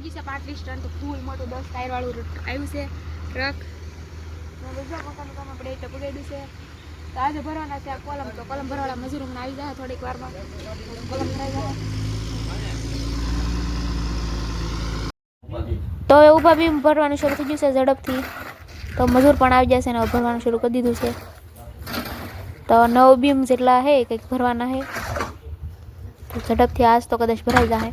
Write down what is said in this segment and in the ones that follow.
આવી ગઈ છે પાંત્રીસ ટન તો ફૂલ મોટું દસ ટાયર વાળું આવ્યું છે, ટ્રક. બધા મકાનનું કામ આપણે એટલે પગાડ્યું છે. તો આજે ભરવાના છે આ કોલમ, તો કોલમ ભરવાળા મજૂર હમણાં આવી જાય થોડીક વારમાં. કોલમ ભરાઈ જાય. તો એ ઊભા બીમ ભરવાનું શરૂ થઈ ગયું છે ઝડપથી. તો મજૂર પણ આવી જશે ને ભરવાનું શરૂ કરી દીધું છે. તો નવ બીમ જેટલા હે, કંઈક ભરવાના તો ઝડપથી આજ તો કદાચ ભરાઈ જાય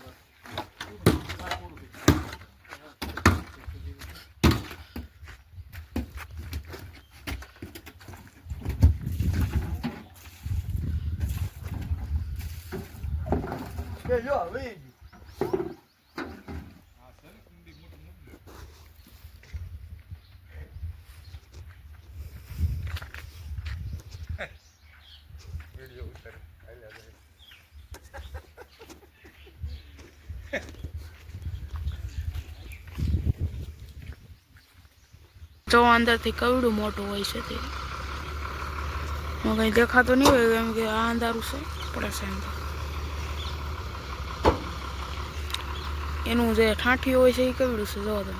અંદરથી કવડું મોટું હોય છે તે. કંઈ દેખાતો નહીં હોય એમ કે આ અંધારું છે. પડે એનું જે ઠાંઠી હોય છે એ કેવડું છે? જો તમે.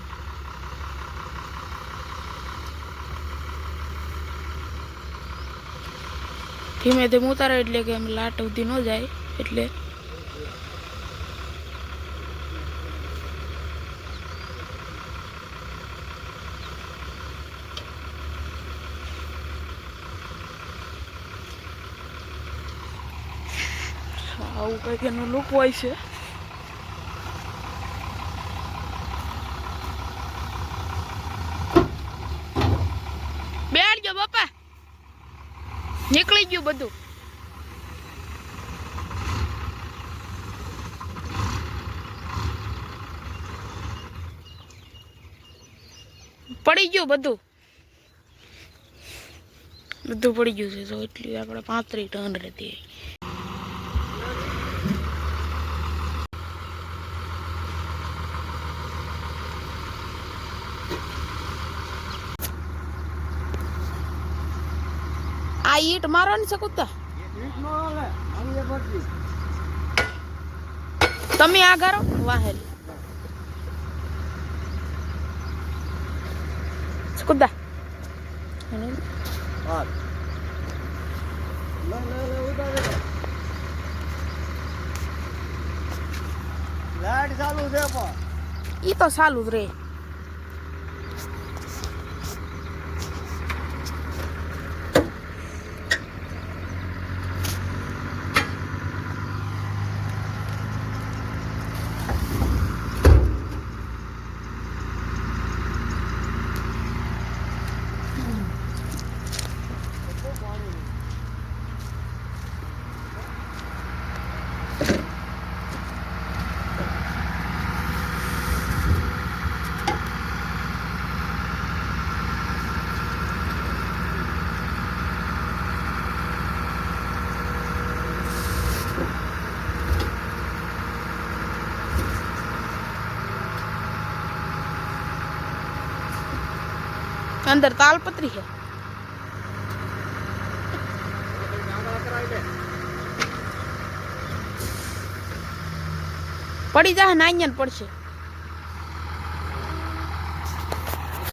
ધીમે ધીમે ઉતારે એટલે કે એમ લાટ સુધી ન જાય, એટલે આવું કંઈક એનું લુક હોય છે. નીકળી ગયું બધું. પડી ગયું બધું. બધું પડી ગયું છે. તો એટલી આપણે પાંત્રીસ ટન રહેતી આ ઈટ મારવાની છે કુત્તા તમે આ કરો વાહેલ કુદ્દા લાઈટ ચાલુ છે પણ. ઈ તો ચાલુ જ રે અંદર તાલપત્રી છે પડી જાય નાઈયન પડશે